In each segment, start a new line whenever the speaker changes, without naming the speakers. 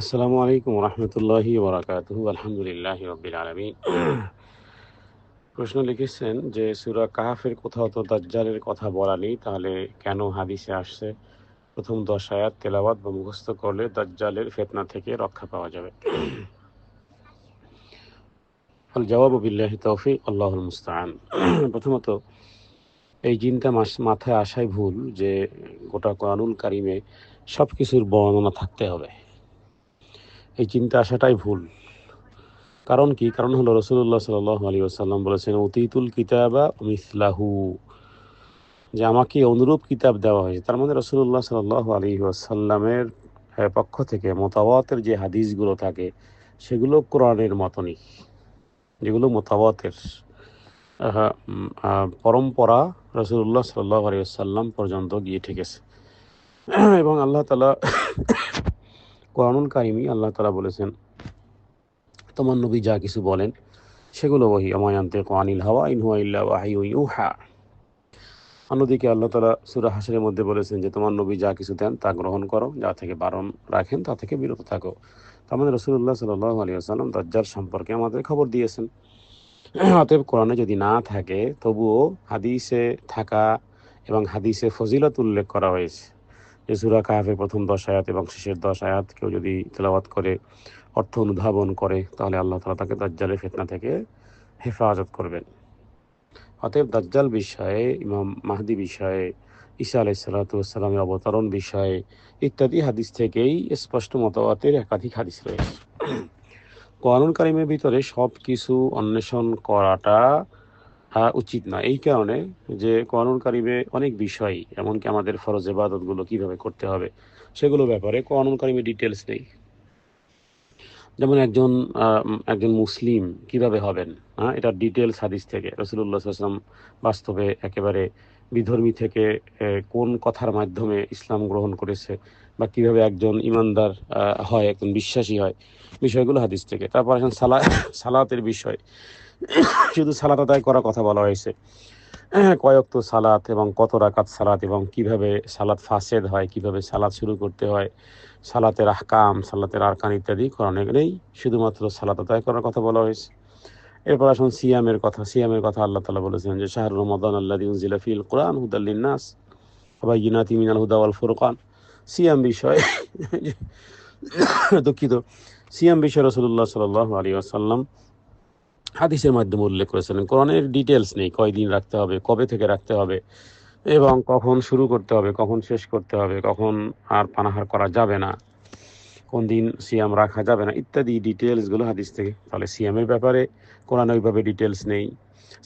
আসসালামু আলাইকুম রহমতুল্লাহি ওবরাকাতুহু, আলহামদুলিল্লাহ রবিল আলমিন। প্রশ্ন লিখেছেন যে, সুরা কাহাফের কোথাও তো দাজ্জালের কথা বলা নেই, তাহলে কেন হাদিসে আসছে? প্রথম দশ আয়াত তেলাওয়াত বা মুখস্থ করলে দাজ্জালের ফেতনা থেকে রক্ষা পাওয়া যাবে। আল জবাব বিল্লাহি তৌফিক, আল্লাহুল মুস্তাআন। প্রথমত, এই চিন্তা মাথায় আসাই ভুল যে গোটা কোরআনুল কারিমে সব কিছুর বর্ণনা থাকতে হবে। এই চিন্তা আসাটাই ভুল। কারণ কি? কারণ হলো রসুল্লাহ সাল আলী আসাল্লাম বলেছেন অতীতুল কিতাবা মিসলাহু। যে আমাকে অনুরূপ কিতাব দেওয়া হয়েছে। তার মধ্যে রসুল্লাহ সাল আলী আসাল্লামের পক্ষ থেকে মোতাবাতের যে হাদিসগুলো থাকে, সেগুলো কোরআনের মতনই। যেগুলো মোতাবাতের পরম্পরা রসুল্লাহ সাল্লাহ আলী আসাল্লাম পর্যন্ত গিয়ে ঠেকেছে। এবং আল্লাহ তালা কোরআনুল কারিমি আল্লাহ তালা বলেছেন, তোমার নবী যা কিছু বলেন, সেগুলো ওহি। আমায়ান্তে কোয়ানিল হাওয়া, ইন হুয়া ইল্লা ওয়াহি ইউহা। অন্যদিকে আল্লাহ তালা সুরা হাসরের মধ্যে বলেছেন যে, তোমার নবী যা কিছু দেন, তা গ্রহণ করো, যা থেকে বারণ রাখেন, তা থেকে বিরত থাকো। আমাদের রসুল্লাহ সাল আলী আসাল্লাম দাজ্জাল সম্পর্কে আমাদের খবর দিয়েছেন। অতএব কোরআনে যদি না থাকে, তবুও হাদিসে থাকা এবং হাদিসে ফজিলত উল্লেখ করা হয়েছে। যে সুরা কাহাফের প্রথম দশ আয়াত এবং শেষের দশ আয়াত কেউ যদি তেলাওয়াত করে, অর্থ অনুধাবন করে, তাহলে আল্লাহ তালা তাকে দাজ্জালের ফেতনা থেকে হেফাজত করবেন। অতএব দাজ্জাল বিষয়ে, ইমাম মাহদি বিষয়ে, ঈসা আলাই সালাতামের অবতরণ বিষয়ে ইত্যাদি হাদিস থেকেই স্পষ্ট মতবাতের একাধিক হাদিস রয়েছে। কোরআনুল কারিমের ভিতরে সব কিছু অন্বেষণ করাটা উচিত না এই কারণে যে কোরআনুল কারিমে অনেক বিষয়, এমনকি আমাদের ফরজ এবাদতগুলো কীভাবে করতে হবে, সেগুলো ব্যাপারে কোরআনুল কারিমে ডিটেলস নেই। যেমন একজন একজন মুসলিম কীভাবে হবেন হ্যাঁ এটা ডিটেলস হাদিস থেকে রসুল্লাহ আসলাম বাস্তবে একেবারে বিধর্মী থেকে কোন কথার মাধ্যমে ইসলাম গ্রহণ করেছে বা কীভাবে একজন ইমানদার হয়, একজন বিশ্বাসী হয়, বিষয়গুলো হাদিস থেকে। তারপর আসেন সালা, সালাতের বিষয়। শুধু সালাত আদায় করার কথা বলা হয়েছে। কয়েক তো সালাত এবং কত রাকাত সালাত এবং কীভাবে সালাত ফাসেদ হয়, কীভাবে সালাত শুরু করতে হয়, সালাতের আহকাম, সালাতের আরকান ইত্যাদি কোরআনে নেই শুধুমাত্র সালাত আদায় করার কথা বলা হয়েছে। এরপর আসুন সিয়ামের কথা। সিয়ামের কথা আল্লাহ তালা বলেছেন যে শাহরুর রমাদান আল্লাহ উজিলাফিল কোরআন হুদাল্লিন নাস সবাই ইনাতি মিনাল হুদা আল ফুরকান। সিয়াম বিষয় দুঃখিত। সিয়াম বিষয় রসুল্লাহ সাল আলী আসাল্লাম হাদিসের মাধ্যমে উল্লেখ করেছিলেন কোরআনের ডিটেলস নেই, কয়দিন রাখতে হবে, কবে থেকে রাখতে হবে, এবং কখন শুরু করতে হবে, কখন শেষ করতে হবে, কখন আর পানাহার করা যাবে না, কোন দিন সিয়াম রাখা যাবে না, ইত্যাদি ডিটেলসগুলো হাদিস থেকে। তাহলে সিয়ামের ব্যাপারে কোরআনে ওইভাবে ডিটেলস নেই,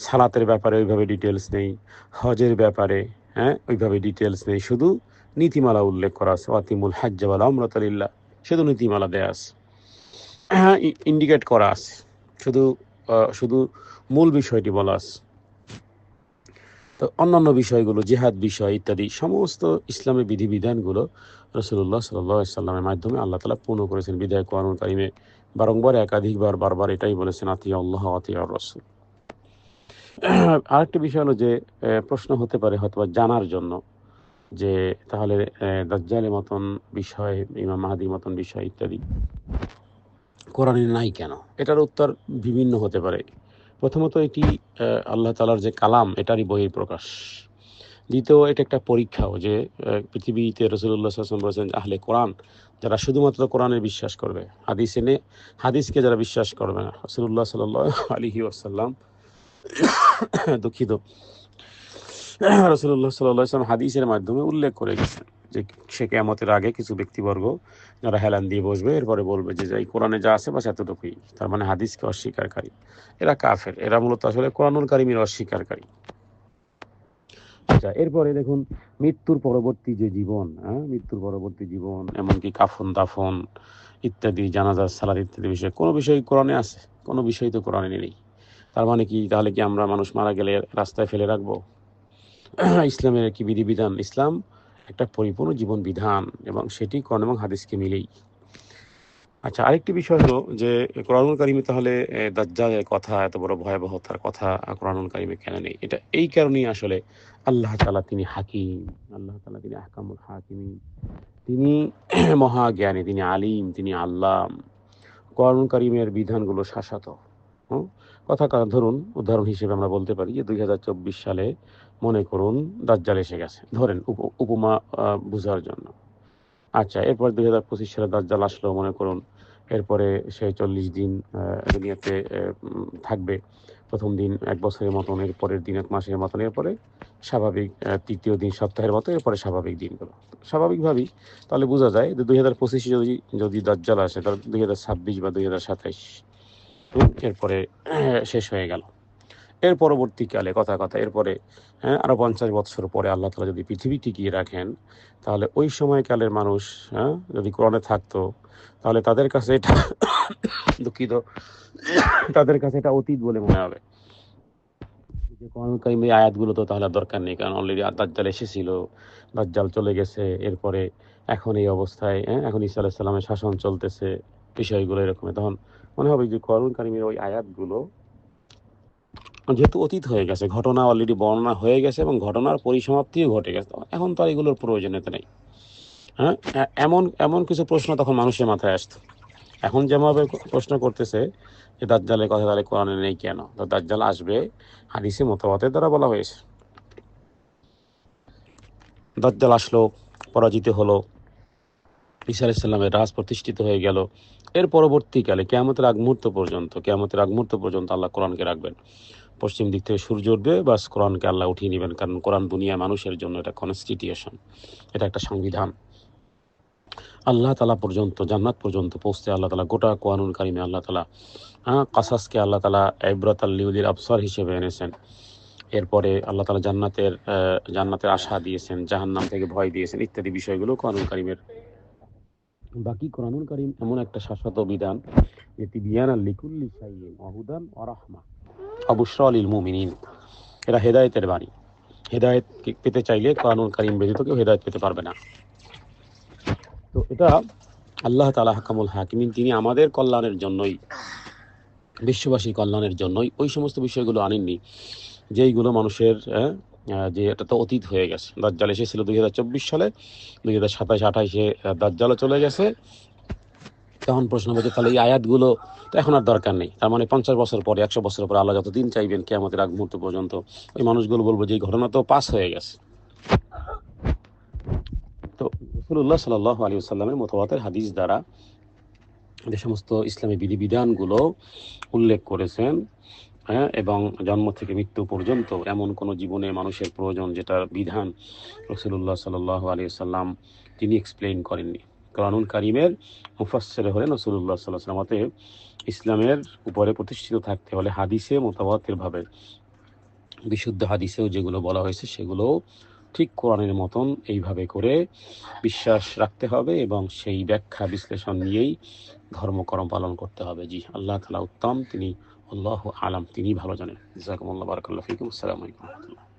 সালাতের ব্যাপারে ওইভাবে ডিটেলস নেই, হজের ব্যাপারে হ্যাঁ ওইভাবে ডিটেলস নেই, শুধু নীতিমালা উল্লেখ করা আছে, ওয়াতিমুল হাজ্জাবাল আমরতালিল্লাহ শুধু নীতিমালা দেয়া আছে হ্যাঁ ইন্ডিকেট করা আছে, শুধু শুধু মূল বিষয়টি বলা আছে। তো অন্যান্য বিষয়গুলো, জেহাদ বিষয় ইত্যাদি, সমস্ত ইসলামের বিধিবিধানগুলো রসুল্লাহ সাল্লামের মাধ্যমে আল্লাহ তালা পূর্ণ করেছেন। বিদায় কোরআন কারিমে বারংবার, একাধিকবার, বারবার এটাই বলেছেন আতিয়া আল্লাহ আতিয়া রসুল। আরেকটা বিষয় হলো যে প্রশ্ন হতে পারে হয়তো জানার জন্য যে, তাহলে দাজ্জালের মতন বিষয়, ইমাম মাহাদির মতন বিষয় ইত্যাদি। কোরআনে নাই কেন? এটার উত্তর বিভিন্ন হতে পারে। প্রথমত এটি আল্লাহ তালার যে কালাম, এটারই বহির প্রকাশ দ্বিতীয়, এটা একটা পরীক্ষাও যে পৃথিবীতে রসুল্লাহ আসলাম বলেছেন আহলে কোরআন যারা শুধুমাত্র কোরআনে বিশ্বাস করবে। হাদিস এনে হাদিসকে যারা বিশ্বাস করবে না। রসুল্লাহ সাল আলহি আসাল্লাম দুঃখিত। রসুল্লাহ সাল্লাম হাদিসের মাধ্যমে উল্লেখ করে গেছেন। যে সে কেমতের আগে কিছু ব্যক্তিবর্গ যারা হেলান দিয়ে বসবে, এরপরে বলবে যে, এই কোরআনে যা আছে বাস এতটুকুই। তার মানে হাদিসকে অস্বীকারী। এরা কাফের। এরা মূলত আসলে কোরআনুল কারিমের অস্বীকারী। আচ্ছা এরপরে দেখুন, মৃত্যুর পরবর্তী যে জীবন হ্যাঁ মৃত্যুর পরবর্তী জীবন, এমনকি কাফন, দাফন ইত্যাদি জানাজার সালাদ ইত্যাদি বিষয়ে, কোনো বিষয় কোরআনে আছে? কোনো বিষয় তো কোরআনে নেই। তার মানে কি, তাহলে কি আমরা মানুষ মারা গেলে রাস্তায় ফেলে রাখব? ইসলামের কি বিধিবিধান? ইসলাম একটা পরিপূর্ণ জীবন বিধান এবং সেটি কোরআন এবং হাদিসকে মিলেই। আচ্ছা আরেকটি বিষয় হলো যে, কোরআনুল কারিমে তাহলে দাজ্জালের কথা, এত বড় ভয়াবহতার কথা কোরআনুল কারিমে কেন নেই? এটা এই কারণেই আসলে আল্লাহ তাআলা তিনি হাকিম, আল্লাহ তালা তিনি আহকামুল হাকিম তিনি মহাজ্ঞানী, তিনি আলিম, তিনি আল্লাহ কোরআনুল কারিমের বিধানগুলো শাসাত। হুম? কথা ধরুন, উদাহরণ হিসেবে আমরা বলতে পারি যে, দুই হাজার চব্বিশ সালে মনে করুন দাজ্জাল এসে গেছে। ধরেন উপ- উপমা বোঝার জন্য। আচ্ছা এরপর দুই হাজার পঁচিশ সালে দাজ্জাল আসলো, মনে করুন। এরপরে সে চল্লিশ দিন দুনিয়াতে থাকবে। প্রথম দিন এক বছরের মতন, এরপরের দিন এক মাসের মতন, এরপরে স্বাভাবিক তৃতীয় দিন সপ্তাহের মতো, এরপরে স্বাভাবিক দিনগুলো। স্বাভাবিকভাবেই। তাহলে বোঝা যায় যে দুই হাজার পঁচিশে যদি যদি দাজ্জাল আসে, তাহলে দুই হাজার ছাব্বিশ বা দুই হাজার সাতাইশ, এরপরে শেষ হয়ে গেল। এর পরবর্তীকালে কথা কথা এরপরে হ্যাঁ আরও পঞ্চাশ বৎসর পরে আল্লাহ তালা যদি পৃথিবী টিকিয়ে রাখেন, তাহলে ওই সময়কালের মানুষ হ্যাঁ যদি কোরআনে থাকতো, তাহলে তাদের কাছে এটা দুঃখিত, তাদের কাছে এটা অতীত বলে মনে হবে। আয়াতগুলো তো তাহলে দরকার নেই, কারণ অলরেডি দাজ্জাল এসেছিল, দাজ্জাল চলে গেছে, এরপরে এখন এই অবস্থায় হ্যাঁ এখন ঈসা আলাইহিস সালামের শাসন চলতেছে, বিষয়গুলো এরকম তখন মনে হবে যে কোরআন কারিমের ওই আয়াতগুলো যেহেতু অতীত হয়ে গেছে, ঘটনা অলরেডি বর্ণনা হয়ে গেছে এবং ঘটনার পরিসমাপ্তিও ঘটে গেছে। এখন তো আর এগুলোর প্রয়োজনীয়তা নেই। হ্যাঁ? এমন এমন কিছু প্রশ্ন তখন মানুষের মাথায় আসতো। এখন যেভাবে প্রশ্ন করতেছে যে দাজ্জালের কথা তাহলে কোরআনে নেই কেন? তো দাজ্জাল আসবে, হাদিসে মতবাতের দ্বারা বলা হয়েছে। দাজ্জাল আসলো, পরাজিত হলো, ঈসা আলাইসাল্লামের রাজ প্রতিষ্ঠিত হয়ে গেল। এর পরবর্তীকালে, কেয়ামতের আগ মুহূর্ত পর্যন্ত, কেয়ামতের আগ মুহূর্ত পর্যন্ত আল্লাহ কোরআনকে রাখবেন। পশ্চিম দিক থেকে সূর্য উঠবে, বাস কোরআনকে আল্লাহ উঠিয়ে নেবেন, কারণ কোরআন দুনিয়া মানুষের জন্য এটা কনস্টিটিউশন এটা একটা সংবিধান। আল্লাহ তালা পর্যন্ত, জান্নাত পর্যন্ত পৌঁছতে আল্লাহ তালা গোটা কোয়ানুল কারিমে আল্লাহ তালা হ্যাঁ কাসাসকে আল্লাহ তালা ইব্রাত আল্লিউলির আবসার হিসেবে এনেছেন। এরপরে আল্লাহ তালা জান্নাতের জান্নাতের আশা দিয়েছেন, জাহান্নাম থেকে ভয় দিয়েছেন, ইত্যাদি বিষয়গুলো কোরআনুল কারিমের। বাকি কোরআনুল কারিম এমন একটা শাশ্বত বিধান যে বিয়ান লিকুল্লি শাইইন ওয়াহুদান ওয়া মুমিনিন। এরা হেদায়েতের বাণী। হেদায়েত পেতে চাইলে ব্যতীত কেউ হেদায়েত পেতে পারবে না। তো এটা আল্লাহ তালা হাকামুল হাকিমিন তিনি আমাদের কল্যাণের জন্যই বিশ্ববাসীর কল্যাণের জন্যই ওই সমস্ত বিষয়গুলো আনেননি যেইগুলো মানুষের আহ, যে এটা তো অতীত হয়ে গেছে। দাজ্জাল এসেছিল দুই হাজার চব্বিশ সালে দুই হাজার সাতাশ আঠাইশে দাজ্জালও চলে গেছে তখন প্রশ্ন হচ্ছে তাহলে এই আয়াতগুলো তো এখন আর দরকার নেই। তার মানে পঞ্চাশ বছর পরে, একশো বছর পরে আল্লাহ যতদিন চাইবেন কে আমাদের আগ মুহূর্ত পর্যন্ত ওই মানুষগুলো বলব যে, এই ঘটনা তো পাস হয়ে গেছে। তো রসুল্লাহ সাল আলী সাল্লামের মতবাতের হাদিস দ্বারা যে সমস্ত ইসলামী বিধিবিধানগুলো উল্লেখ করেছেন হ্যাঁ এবং জন্ম থেকে মৃত্যু পর্যন্ত এমন কোনো জীবনে মানুষের প্রয়োজন যেটার বিধান রসুল্লাহ সাল আলী সাল্লাম তিনি এক্সপ্লেইন করেননি। কোরআনুল কারিমের মুফাসসির হলেন রসুল্লাহ সাল্লাহ সাল্লাম অতএব ইসলামের উপরে প্রতিষ্ঠিত থাকতে হলে হাদিসে মোতাবাতের ভাবে বিশুদ্ধ হাদিসেও যেগুলো বলা হয়েছে সেগুলো ঠিক কোরআনের মতন এইভাবে করে বিশ্বাস রাখতে হবে এবং সেই ব্যাখ্যা বিশ্লেষণ নিয়েই ধর্মকর্ম পালন করতে হবে। জি, আল্লাহ তালা উত্তম, তিনি আল্লাহ আলাম তিনি ভালো জানেন। জাজাকুমুল্লাহ, বারাকাল্লাহ ফিকুম, আসসালামু আলাইকুম। রহমতুল্লাহ